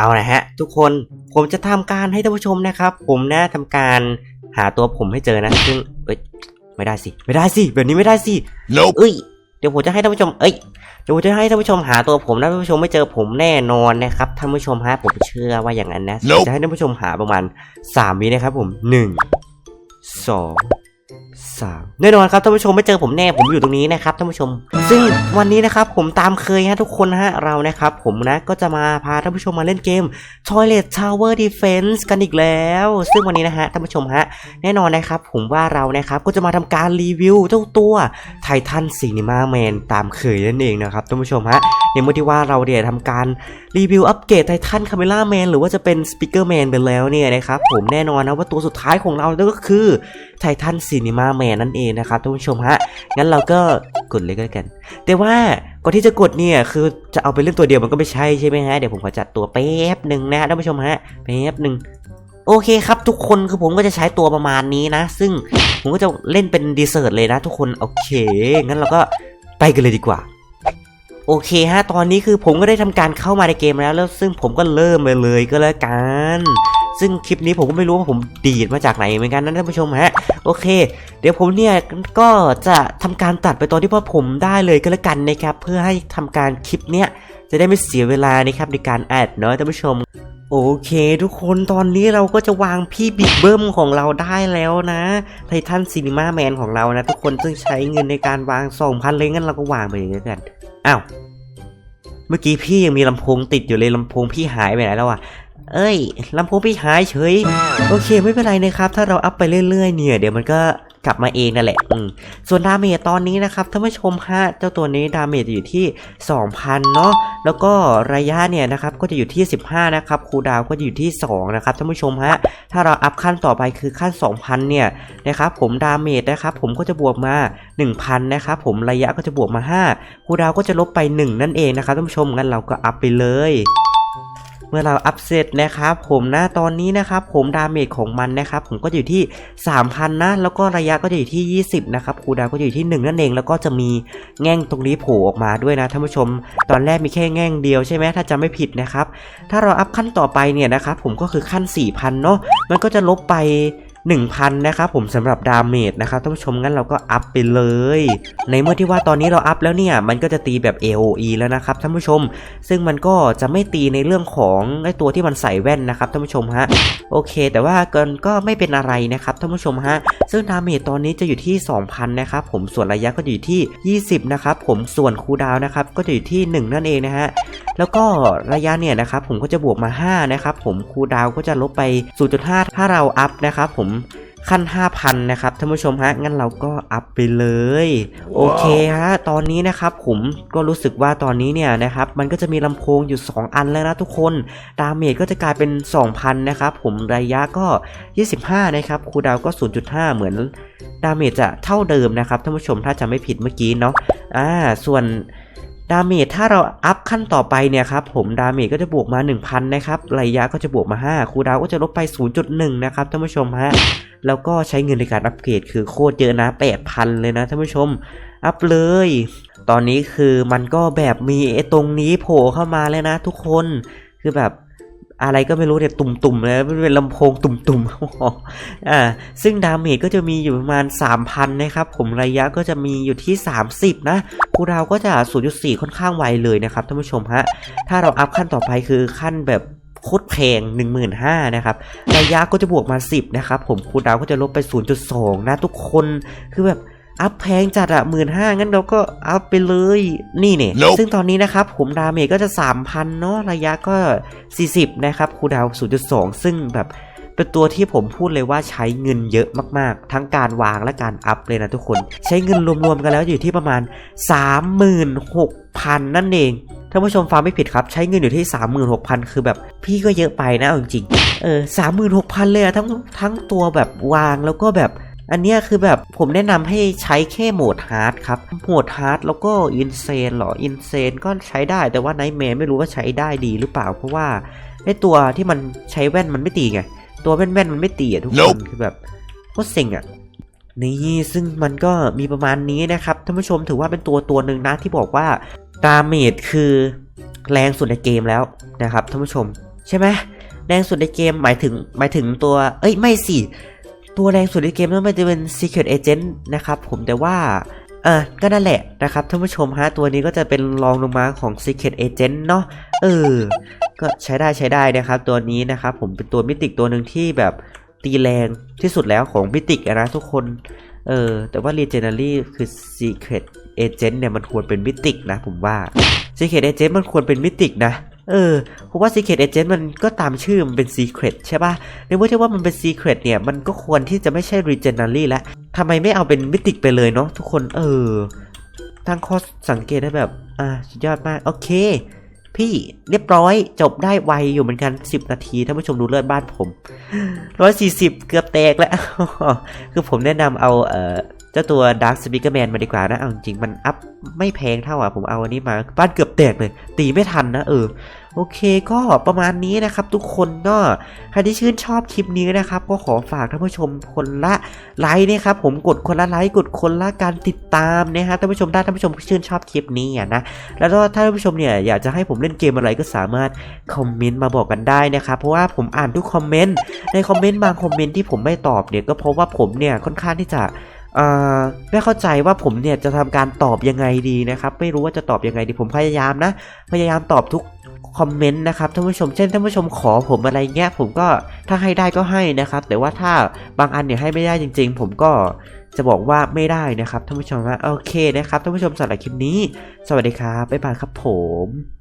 เอาละฮะ ทุกคนผมจะทำการให้ท่านผู้ชมนะครับ ผมนะทำการหาตัวผมให้เจอนะซึ่งเอ้ยไม่ได้สิไม่ได้สิแบบนี้ไม่ได้สิ Nope. เอ้ยเดี๋ยวผมจะให้ท่านผู้ชมเอ้ยเดี๋ยวผมจะให้ท่านผู้ชมหาตัวผมนะท่านผู้ชมไม่เจอผมแน่นอนนะครับท่านผู้ชมฮะผมเชื่อว่าอย่างนั้นนะ Nope จะให้ท่านผู้ชมหาประมาณ3วินะครับผมหนึ่ งสองสามแน่นอนครับท่านผู้ชมไม่เจอผมแน่ผมอยู่ตรงนี้นะครับท่านผู้ชม ซึ่งวันนี้นะครับผมตามเคยฮะทุกคนฮะเรานะครับผมนะก็จะมาพาท่านผู้ชมมาเล่นเกม Toilet Tower Defense กันอีกแล้ว ซึ่งวันนี้นะฮะท่านผู้ชมฮะแน่นอนนะครับผมว่าเรานะครับก็จะมาทำการรีวิวเจ้าตัวไททันซีนิมาแมนตามเคยนั่นเองนะครับท่านผู้ชมฮะในเมื่อที่ว่าเราเนี่ยทำการรีวิวอัปเกรดไททันคาเมล่าแมนหรือว่าจะเป็นสปิเกอร์แมนไปแล้วเนี่ยนะครับผมแน่นอนนะว่าตัวสุดท้ายของเราก็คือไททันซีนิมาแมนนั่นเองนะครับท่านผู้ชมฮะ งั้นเราก็กดเลยก็แล้วกัน แต่ว่าก่อนที่จะกดเนี่ยคือจะเอาไปเล่นตัวเดียวมันก็ไม่ใช่ใช่ไหมฮะ เดี๋ยวผมขอจัดตัวแป๊บหนึ่งนะท่านผู้ชมฮะ แป๊บหนึ่งโอเคครับทุกคนคือผมก็จะใช้ตัวประมาณนี้นะ ซึ่งผมก็จะเล่นเป็นดีเซอร์ตเลยนะ ทุกคนโอเค งั้นเราก็ไปกันเลยดีกว่า โอเคฮะ ตอนนี้คือผมก็ได้ทำการเข้ามาในเกมแล้วแล้ว ซึ่งผมก็เริ่มไปเลยก็แล้วกัน ซึ่งคลิปนี้ผมก็ไม่รู้ว่าผมดีดมาจากไหนเหมือนกันนะท่านผู้ชมฮะ โอเค เดี๋ยวผมเนี่ยก็จะทำการตัดไปตอนที่พ่อผมได้เลยก็แล้วกันนะครับ เพื่อให้ทำการคลิปเนี้ยจะได้ไม่เสียเวลานะครับในการอัดเนาะท่านผู้ชมโอเคทุกคนตอนนี้เราก็จะวางพี่บิ๊กเบิ้มของเราได้แล้วนะไททันซีนิมาแมนของเรานะทุกคนซึ่งใช้เงินในการวาง2,000เลยงั้นเราก็วางไปเลยแล้วกันอ้าวเมื่อกี้พี่ยังมีลำโพงติดอยู่เลยลำโพงพี่หายไปไหนแล้วอะ เอ้ยลำโพงพี่หายเฉย โอเคไม่เป็นไรนะครับ ถ้าเราอัพไปเรื่อยๆเนี่ย เดี๋ยวมันก็กลับมาเองนั่นแหละ อืม ส่วนดาเมจตอนนี้นะครับท่านผู้ชมฮะเจ้าตัวนี้ดาเมจจะอยู่ที่ 2,000 เนาะ แล้วก็ระยะเนี่ยนะครับก็จะอยู่ที่ 15 นะครับคูลดาวก็จะอยู่ที่ 2 นะครับท่านผู้ชมฮะ ถ้าเราอัพขั้นต่อไปคือขั้น 2,000 เนี่ยนะครับผมดาเมจนะครับผมก็จะบวกมา 1,000 นะครับผมระยะก็จะบวกมา 5คูลดาวก็จะลบไป 1 นั่นเองนะครับท่านผู้ชมงั้นเราก็อัพไปเลย เมื่อเราอัพเสร็จนะครับผมนะตอนนี้นะครับผมดาเมจของมันนะครับผมก็อยู่ที่ 3,000 นะ แล้วก็ระยะก็จะอยู่ที่ 20 นะครับคูลดาวก็อยู่ที่ 1 นั่นเอง แล้วก็จะมีแง่งตรงนี้โผล่ออกมาด้วยนะท่านผู้ชม ตอนแรกมีแค่แง่งเดียวใช่ไหมถ้าจำไม่ผิดนะครับ ถ้าเราอัพขั้นต่อไปเนี่ยนะครับผมก็คือขั้น 4,000 เนาะมันก็จะลบไป 1,000 นะครับผมสำหรับดาเมจนะครับท่านผู้ชมงั้นเราก็อัพไปเลย ในเมื่อที่ว่าตอนนี้เราอัพแล้วเนี่ย มันก็จะตีแบบ AOE แล้วนะครับท่านผู้ชม ซึ่งมันก็จะไม่ตีในเรื่องของไอตัวที่มันใส่แว่นนะครับท่านผู้ชมฮะโอเค แต่ว่าเกินก็ไม่เป็นอะไรนะครับท่านผู้ชมฮะซึ่งดาเมจตอนนี้จะอยู่ที่ 2,000 นะครับผมส่วนระยะก็อยู่ที่ 20 นะครับผมส่วนคูลดาวน์นะครับก็จะอยู่ที่ 1 นั่นเองนะฮะ แล้วก็ระยะเนี่ยนะครับผมก็จะบวกมา 5 นะครับผมคูดาวก็จะลบไป 0.5 ถ้าเราอัพนะครับผมขั้น 5,000 นะครับท่านผู้ชมฮะ งั้นเราก็อัพไปเลยโอเคฮะ ตอนนี้นะครับผมก็รู้สึกว่าตอนนี้เนี่ยนะครับ มันก็จะมีลำโพงอยู่ 2 อันแล้วนะทุกคน ดาเมจก็จะกลายเป็น 2,000 นะครับผมระยะก็ 25 นะครับคูดาวน์ก็ 0.5 เหมือนดาเมจจะเท่าเดิมนะครับท่านผู้ชมถ้าจะไม่ผิดเมื่อกี้เนาะ อ่า ส่วน ดาเมจถ้าเราอัพขั้นต่อไปเนี่ยครับผมดาเมจก็จะบวกมา 1,000 นะครับระยะก็จะบวกมา 5 คูดาวก็จะลบไป 0.1 นะครับท่านผู้ชมฮะแล้วก็ใช้เงินในการอัปเกรดคือโคตรเยอะนะ 8,000 เลยนะท่านผู้ชม อัพเลย ตอนนี้คือมันก็แบบมีไอ้ตรงนี้โผล่เข้ามาเลยนะทุกคนคือแบบ อะไรก็ไม่รู้เนี่ยตุ่มๆเลยเป็นลำโพงตุ่มๆอ่าซึ่งดาเมจก็จะมีอยู่ประมาณ 3,000 นะครับ ผมระยะก็จะมีอยู่ที่ 30 นะคูดาวน์ก็จะ 0.4 ค่อนข้างไวเลยนะครับท่านผู้ชมฮะ ถ้าเราอัพขั้นต่อไปคือขั้นแบบโคตรแพง15,000นะครับ ระยะก็จะบวกมา 10 นะครับ ผมคูดาวก็จะลบไป 0.2 นะทุกคน คือแบบ อัพแพงจัดอะหมื่นห้างั้นเราก็อัพไปเลยนี่เนี่ย Nope ซึ่งตอนนี้นะครับ ผมดาเมจก็จะ 3,000 เนาะระยะก็ 40 นะครับคูลดาวน์0.2 ซึ่งแบบเป็นตัวที่ผมพูดเลยว่าใช้เงินเยอะมากๆ ทั้งการวางและการอัพเลยนะทุกคน ใช้เงินรวมๆกันแล้วอยู่ที่ประมาณ 36,000 นั่นเองท่านผู้ชมฟังไม่ผิดครับ ใช้เงินอยู่ที่ 36,000 คือแบบพี่ก็เยอะไปนะเอาจริงๆเออ36,000 เลยอะทั้งทั้งตัวแบบวางแล้วก็แบบ อันเนี้ยคือแบบผมแนะนำให้ใช้แค่โหมดฮาร์ดครับ โหมดฮาร์ดแล้วก็อินเซนหรอ อินเซนก็ใช้ได้แต่ว่าไนท์แมร์ไม่รู้ว่าใช้ได้ดีหรือเปล่า เพราะว่าไอตัวที่มันใช้แว่นมันไม่ตีไง ตัวแว่นๆมันไม่ตีอะทุกคน Nope คือแบบโคตรเซ็งอะนี่ซึ่งมันก็มีประมาณนี้นะครับท่านผู้ชมถือว่าเป็นตัวตัวหนึ่งนะที่บอกว่าดาเมจคือแรงสุดในเกมแล้วนะครับท่านผู้ชม ใช่ไหมแรงสุดในเกมหมายถึงหมายถึงตัว เอ้ยไม่สิ ตัวแรงสุดในเกมนั่นมันจะเป็น Secret Agent นะครับผมแต่ว่าเออก็นั่นแหละนะครับท่านผู้ชมฮะตัวนี้ก็จะเป็นรองลงมาของ Secret Agent เนาะเออ ก็ใช้ได้ใช้ได้นะครับ ตัวนี้นะครับผมเป็นตัวมิติกตัวหนึ่งที่แบบตีแรงที่สุดแล้วของมิติกนะทุกคนเออแต่ว่า Legendary คือ Secret Agent เนี่ยมันควรเป็นมิติกนะผมว่า Secret Agent มันควรเป็นมิติกนะ เออเพราะว่า Secret Agent มันก็ตามชื่อมันเป็น Secret ใช่ปะในเมื่อที่ว่ามันเป็น Secret เนี่ย มันก็ควรที่จะไม่ใช่ Legendary แล้วทำไมไม่เอาเป็นมิติกไปเลยเนาะทุกคน เออ ตั้งข้อสังเกตได้แบบ อ่า สุดยอดมาก โอเค พี่เรียบร้อยจบได้ไวอยู่เหมือนกัน 10 นาทีท่านผู้ชมดูเลือดบ้านผม 140 เกือบแตกแล้ว คือผมแนะนำเอาเอ่อ เจ้าตัว Dark Speaker Man มาดีกว่านะ เอาจริงมันอัพไม่แพงเท่าอะ ผมเอาอันนี้มา บ้านเกือบแตกเลย ตีไม่ทันนะเออ โอเคก็ประมาณนี้นะครับ ทุกคนก็ใครที่ชื่นชอบคลิปนี้นะครับ ก็ขอฝากท่านผู้ชมคนละไลค์นะครับ ผมกดคนละไลค์กดคนละการติดตามนะฮะท่านผู้ชมได้ท่านผู้ชมชื่นชอบคลิปนี้อะนะ แล้วก็ถ้าท่านผู้ชมเนี่ยอยากจะให้ผมเล่นเกมอะไรก็สามารถคอมเมนต์มาบอกกันได้นะครับ เพราะว่าผมอ่านทุกคอมเมนต์ ในคอมเมนต์บางคอมเมนต์ที่ผมไม่ตอบเนี่ยก็เพราะว่าผมเนี่ยค่อนข้างที่จะ ไม่เข้าใจว่าผมเนี่ยจะทำการตอบยังไงดีนะครับ ไม่รู้ว่าจะตอบยังไงดีผมพยายามนะ พยายามตอบทุกคอมเมนต์นะครับท่านผู้ชมเช่นท่านผู้ชมขอผมอะไรเงี้ยผมก็ถ้าให้ได้ก็ให้นะครับ แต่ว่าถ้าบางอันเนี่ยให้ไม่ได้จริง ๆ ผมก็จะบอกว่าไม่ได้นะครับท่านผู้ชมว่าโอเคนะครับท่านผู้ชมสำหรับคลิปนี้ สวัสดีครับบ๊ายบายครับผม